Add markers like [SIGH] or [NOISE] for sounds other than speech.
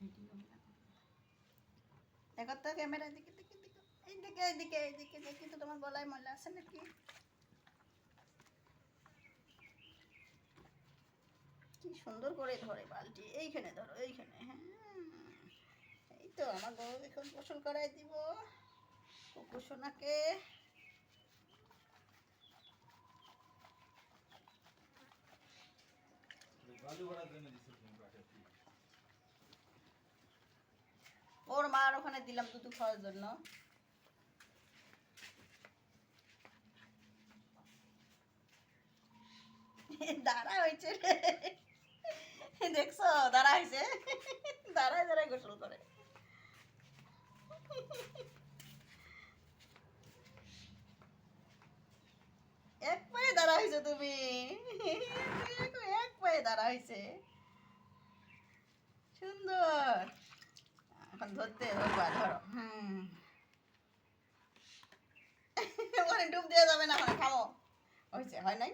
Video দেখো তো camera দিকে দিকে দিকে। এইদিকে এইদিকে এইদিকে। দেখি তো তোমার গলায় ময়লা আছে নাকি? কি সুন্দর করে ধরে বালতি। এইখানে ধরো, এইখানে হ্যাঁ। এই তো আমার গরু এখন গোসল করাই দিব। কুকুর সোনাকে। বালু ভরার জন্য দিছে মার ওখানে দিলাম দুধ খাওয়ার জন্য। দাঁড়া হয়েছে দেখছ? দাঁড়া হয়েছে। দাঁড়ায় দাঁড়ায় গোসল করে। এক পায়ে দাঁড়া হয়েছে তুমি। এক পায়ে দাঁড়া হয়েছে। সুন্দর। ধরতে ধরবা ধরো। হুম। [LAUGHS] ওখানে ডুব দেওয়া যাবে না ওখানে খাও হয়েছে হয় নাই?